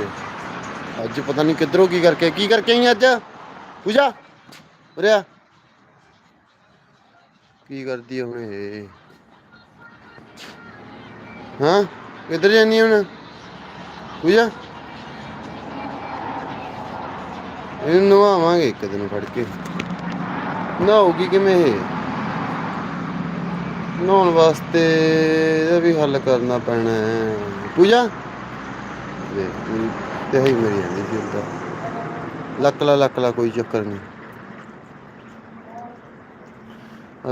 ਦੇ। ਅੱਜ ਪਤਾ ਨਹੀਂ ਕਿੱਧਰੋਂ ਕੀ ਕਰਕੇ ਕੀ ਕਰਕੇ ਆਈ ਅੱਜ? ਪੂਜਾ ਉਰਿਆ ਕੀ ਕਰਦੀ ਹੁਣ ਇਹ? ਹਾਂ, ਕਿੱਧਰ ਜਾਨੀ ਹੁਣ? ਪੂਜਾ? ਇਹਨੂੰ ਨਵਾਵਾਂਗੇ ਇੱਕ ਦਿਨ ਫੜ ਕੇ। ਨਹਾਉਗੀ ਕਿਵੇਂ ਇਹ? ਨਹਾਉਣ ਵਾਸਤੇ ਇਹਦਾ ਵੀ ਹੱਲ ਕਰਨਾ ਪੈਣਾ ਹੈ। ਪੂਜਾ? ਦੇ ਤੇ ਹੀ ਮਰੀ ਜਾਂਦੀ ਸੀ ਉਹਦਾ ਲੱਕ ਲਾ ਕੋਈ ਚੱਕਰ ਨਹੀਂ।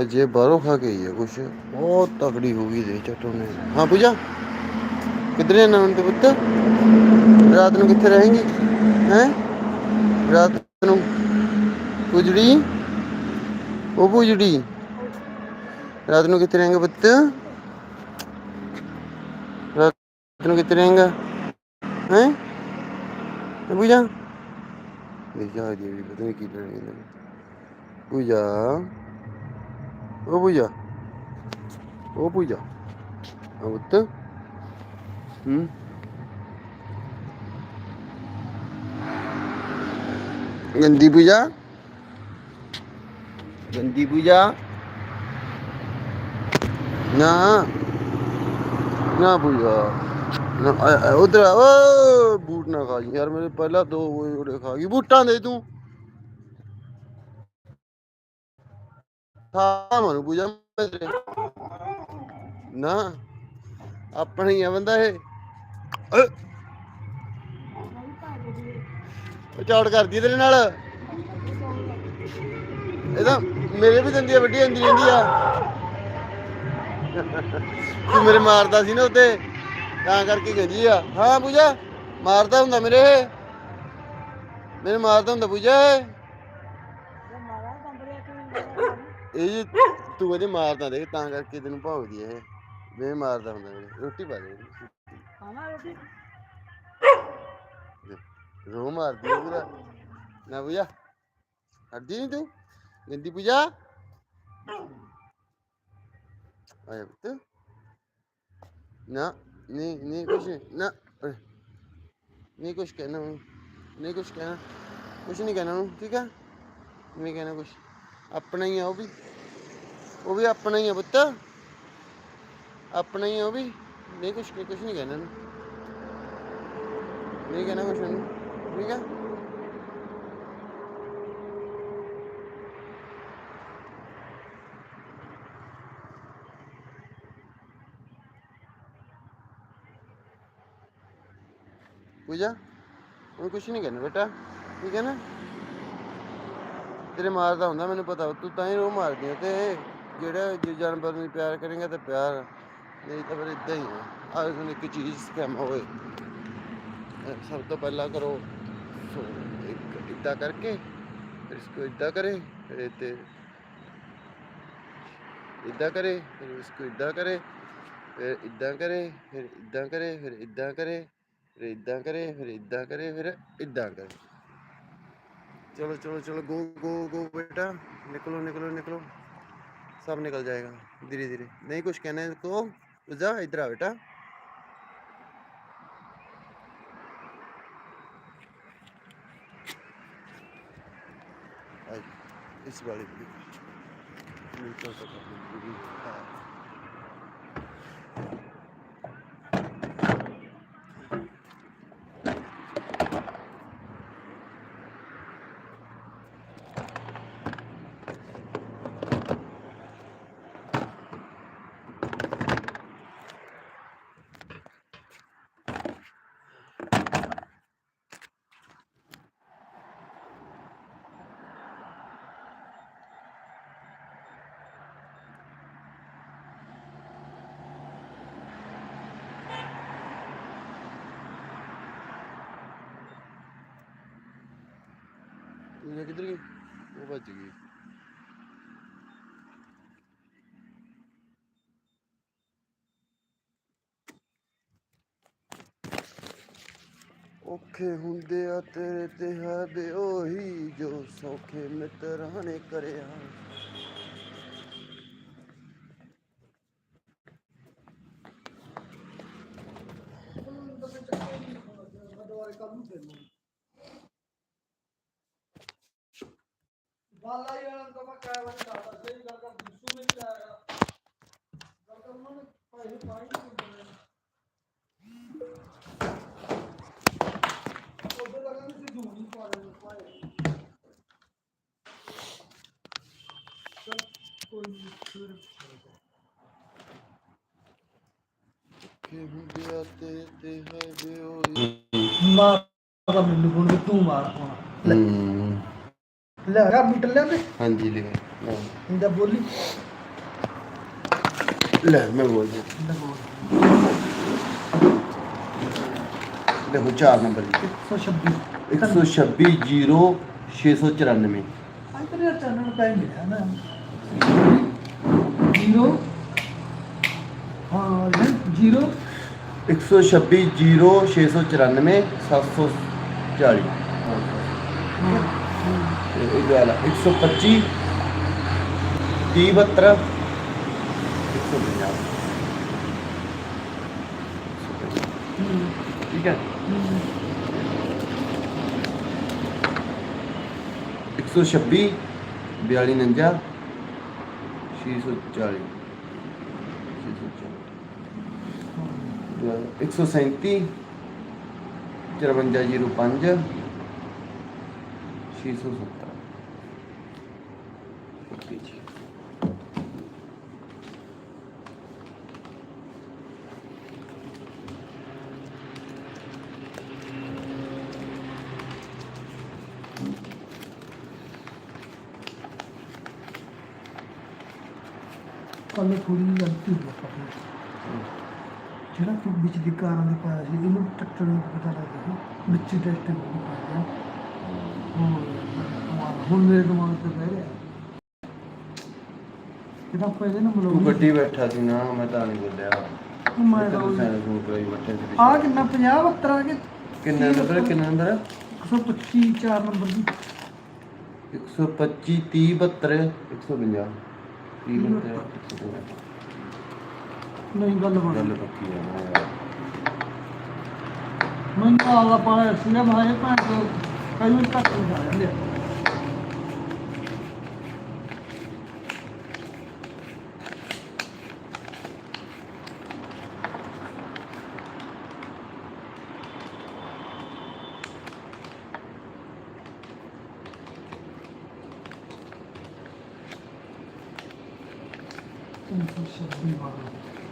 ਅਜੇ ਬਾਹਰੋਂ ਖਾ ਕੇ ਆਈ ਹੈ ਕੁਛ। ਬਹੁਤ ਤਗੜੀ ਹੋ ਗਈ ਦੇ ਚਟੋ ਨੇ। ਹਾਂ ਪੂਜਾ, ਕਿੱਧਰ ਜਾਣਾ ਹੁਣ ਤੇ ਪੁੱਤ? ਰਾਤ ਨੂੰ ਕਿੱਥੇ ਰਹੇਂਗੀ? ਹੈ? ਰਾਤ ਨੂੰ ਪੁਜੜੀ ਉਹ ਪੁਜੜੀ ਰਾਤ ਨੂੰ ਕਿੱਥੇ ਰਹੇਂਗੇ ਪੁੱਤ? ਰਾਤ ਨੂੰ ਕਿੱਥੇ ਰਹੇਂਗਾ? ਹੈ ਪੂਜਾ ਇਹ ਜਾ ਦੀ ਵੀ ਪਤਾ ਨਹੀਂ ਕੀ ਲੈਣੀ ਪੂਜਾ ਉਹ ਪੂਜਾ ਉਹ ਪੂਜਾ ਆ ਪੁੱਤ ਉਧਰ ਓ ਬੂਟ ਨਾ ਖਾ ਜੀ। ਯਾਰ, ਮੇਰੇ ਪਹਿਲਾਂ ਦੋ ਉਹਦੇ ਖਾ ਗਈ। ਬੂਟਾਂ ਦੇ ਤੂੰ। ਹਾਂ ਮਨੂੰ ਪੂਜਾ ਨਾ, ਆਪਣਾ ਹੀ ਆ ਬੰਦਾ ਇਹ। ਚੌੜ ਕਰਦੀ ਆ ਤੇਰੇ ਨਾਲ। ਇਹ ਮੇਰੇ ਵੀ ਦੰਦੀਆਂ ਵੱਡੀ ਹੁੰਦੀ ਰਹਿੰਦੀ ਆ। ਤੂੰ ਮੇਰੇ ਮਾਰਦਾ ਸੀ ਨਾ ਉੱਤੇ। ਤਾਂ ਕਰਕੇ ਕਹਿੰਦੀ ਆ, ਹਾਂ ਪੂਜਾ, ਮਾਰਦਾ ਹੁੰਦਾ ਮੇਰੇ ਇਹ। ਮੇਰੇ ਮਾਰਦਾ ਹੁੰਦਾ ਪੂਜਾ ਇਹ। ਇਹ ਜੀ ਤੂੰ ਇਹਦੇ ਮਾਰਦਾ ਦੇਖ, ਤਾਂ ਕਰਕੇ ਤੈਨੂੰ ਭੌਂਕਦੀ ਇਹ। ਮੈਂ ਮਾਰਦਾ ਹੁੰਦਾ ਮੇਰੇ, ਰੋਟੀ ਪਾ ਦੇ। ਰੋ ਮਾਰਦੀ ਆ ਪੂਰਾ। ਨਾ ਪੂਜਾ ਹੱਦੀ ਨਹੀਂ ਤੂੰ। ਗੰਦੀ ਪੂਜਾ। ਆਇਆ ਪੁੱਤ। ਨਾ। ਨਹੀਂ ਨਹੀਂ ਕੁਛ ਨਹੀਂ, ਨਾ ਨਹੀਂ ਕੁਛ ਕਹਿਣਾ ਨਹੀਂ ਕੁਛ ਕਹਿਣਾ ਕੁਛ ਨਹੀਂ ਕਹਿਣਾ ਉਹਨੂੰ ਠੀਕ ਆ? ਨਹੀਂ ਕਹਿਣਾ ਕੁਛ ਆਪਣਾ ਹੀ ਆ ਉਹ ਵੀ। ਉਹ ਵੀ ਆਪਣਾ ਹੀ ਆ ਪੁੱਤ। ਆਪਣਾ ਹੀ ਆ ਉਹ ਵੀ। ਨਹੀਂ ਕੁਛ ਕੁਛ ਨਹੀਂ ਕਹਿਣਾ ਉਹਨੂੰ ਨਹੀਂ ਕਹਿਣਾ ਕੁਛ ਉਹਨੂੰ ਠੀਕ ਆ? ਪੂਜਾ ਉਹ ਕੁਛ ਨਹੀਂ ਕਹਿਣਾ ਬੇਟਾ ਠੀਕ ਹੈ ਨਾ ਤੇਰੇ ਮਾਰਦਾ ਹੁੰਦਾ, ਮੈਨੂੰ ਪਤਾ, ਤੂੰ ਤਾਂ ਹੀ ਰੋ ਮਾਰਦੀ ਆ ਤੇ ਜਿਹੜਾ ਜੇ ਜਾਨਵਰ ਨੂੰ ਪਿਆਰ ਕਰੇਗਾ ਤੇ ਪਿਆਰ, ਨਹੀਂ ਤਾਂ ਫਿਰ ਇਦਾਂ ਹੀ ਆ। ਆਹ ਹੁਣ ਇੱਕ ਚੀਜ਼ ਸਕੈਮ ਹੋਏ ਸਭ ਤੋਂ ਪਹਿਲਾਂ ਕਰੋ, ਸੋ ਇੱਦਾਂ ਕਰਕੇ, ਫਿਰ ਇਸਕੋ ਇੱਦਾਂ ਕਰੇ, ਫਿਰ ਇੱਥੇ ਇੱਦਾਂ ਕਰੇ, ਫਿਰ ਇਸਕੋ ਇੱਦਾਂ ਕਰੇ, ਫਿਰ ਇੱਦਾਂ ਕਰੇ, ਫਿਰ ਇੱਦਾਂ ਕਰੇ, ਫਿਰ ਇੱਦਾਂ ਕਰੇ। फिर इदा करे फिर इदा करे फिर इदा करे चलो चलो चलो गो गो गो बेटा निकलो निकलो निकलो सब निकल जाएगा धीरे धीरे नहीं कुछ कहना है तो जा इधर आ बेटा इस वाली ਪੂਜਾ ਕਿੱਧਰ ਗਈ ਉਹ ਭੱਜ ਗਈ ਔਖੇ ਹੁੰਦੇ ਆ ਤੇਰੇ ਤੇ ਹੈ ਉਹੀ ਜੋ ਸੌਖੇ ਮਿੱਤਰਾਂ ਨੇ ਕਰਿਆ। ਚੱਲ ਕੋਈ ਨਹੀਂ ਫਿਰ ਕਿ ਹੁੰਦਿਆ ਤੇ ਤੇ ਹੈ ਵੇ ਓਏ ਮਾਰ ਮੈਨੂੰ ਬੋਲ ਤੂੰ ਮਾਰ ਪਾਉਣਾ ਹੂੰ। ਲੈ ਆ ਮਿੰਟ ਲੈ ਤੇ। ਹਾਂਜੀ ਲਿਖੇ ਇਹਦਾ ਬੋਲੀ। ਲੈ ਮੈਂ ਬੋਲ ਦਿਆਂ। ਇਹਦਾ ਬੋਲ। ਦੇਖੋ 4 ਨੰਬਰ 126 126 0 694 ਅੱਜ ਤੇਰੇ ਚੈਨਲ ਪੈ ਮਿਲਿਆ ਨਾ। ਜ਼ੀਰੋ ਹਾਂ ਲੈ ਜ਼ੀਰੋ 126 0 694 740 ਤੇ ਇਹ ਵਾਲਾ 125 30 72 150 ਠੀਕ ਹੈ 126 42 49 640 640 137 5305 670 ਓਕੇ ਜੀ ਕੱਲ ਥੋੜੀ ਜਿਹੀ ਗਲਤੀ ਹੋ ਗਈ ਜਿਹੜਾ ਤੂੰ ਵਿੱਚ ਦੀ ਕਾਰਾਂ ਦੇ ਪਾਇਆ ਸੀ ਇਹਨੂੰ ਟੱਕਰ ਨੂੰ ਪਤਾ ਲੱਗਦਾ ਸੀ। ਵਿੱਚ ਟੈਸਟ ਨਹੀਂ ਪਾਇਆ। ਹਾਂ ਹੁਣ ਮੇਰੇ ਦਿਮਾਗ ਤੇ ਬਹਿ ਰਿਹਾ। ਇਹਦਾ ਪਹਿਲੇ ਨਾ ਤੂੰ ਮਲੋਈ ਗੱਡੀ ਬੈਠਾ ਸੀ ਨਾ ਮੈਂ ਤਾਂ ਨਹੀਂ ਬੋਲਿਆ। ਮੈਂ ਤੂੰ ਤਾਂ ਸੈਨ ਸੂਟ ਲਈ ਬੈਠੇ ਸੀ ਆ ਕਿੰਨਾ 50 72 ਆ ਕੇ? ਕਿੰਨਾ ਨੰਬਰ ਕਿੰਨਾ ਨੰਬਰ 125 4 ਨੰਬਰ ਦੀ। 125 30 72 150 30 72 ਨਹੀਂ ਗੱਲ ਬਣ ਗੱਲ ਪੱਕੀ ਹੈ ਨਾ ਯਾਰ। ਮੈਂ ਤਾਂ ਆਲਾ ਪਾਇਆ ਸੀ ਨਾ ਭਾਈ ਭਾਂ ਤੋਂ ਕਈ ਵਾਰ ਨਹੀਂ ਆ ਜਾਂਦੇ ਤਿੰਨ Bir şey